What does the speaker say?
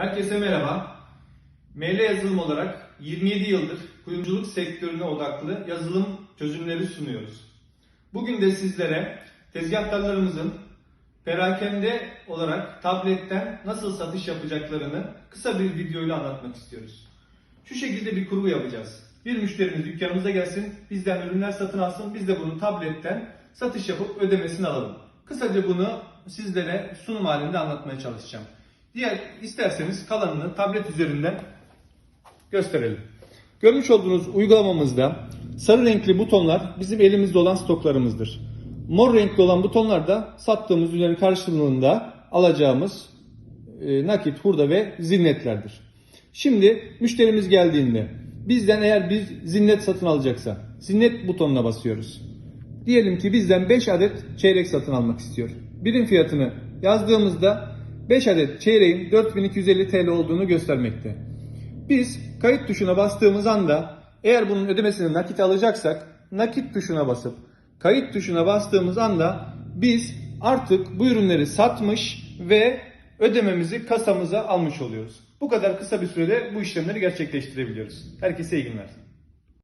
Herkese merhaba. ML yazılım olarak 27 yıldır kuyumculuk sektörüne odaklı yazılım çözümleri sunuyoruz. Bugün de sizlere tezgahtarlarımızın perakende olarak tabletten nasıl satış yapacaklarını kısa bir videoyla anlatmak istiyoruz. Şu şekilde bir kurgu yapacağız. Bir müşterimiz dükkanımıza gelsin, bizden ürünler satın alsın, biz de bunu tabletten satış yapıp ödemesini alalım. Kısaca bunu sizlere sunum halinde anlatmaya çalışacağım. Diğer isterseniz kalanını tablet üzerinden gösterelim. Görmüş olduğunuz uygulamamızda sarı renkli butonlar bizim elimizde olan stoklarımızdır. Mor renkli olan butonlar da sattığımız ürünlerin karşılığında alacağımız e, nakit, hurda ve zinnetlerdir. Şimdi müşterimiz geldiğinde bizden eğer bir zinnet satın alacaksa zinnet butonuna basıyoruz. Diyelim ki bizden 5 adet çeyrek satın almak istiyor. Birim fiyatını yazdığımızda 5 adet çeyreğin 4250 TL olduğunu göstermekte. Biz kayıt tuşuna bastığımız anda eğer bunun ödemesini nakit alacaksak nakit tuşuna basıp kayıt tuşuna bastığımız anda biz artık bu ürünleri satmış ve ödememizi kasamıza almış oluyoruz. Bu kadar kısa bir sürede bu işlemleri gerçekleştirebiliyoruz. Herkese iyi günler.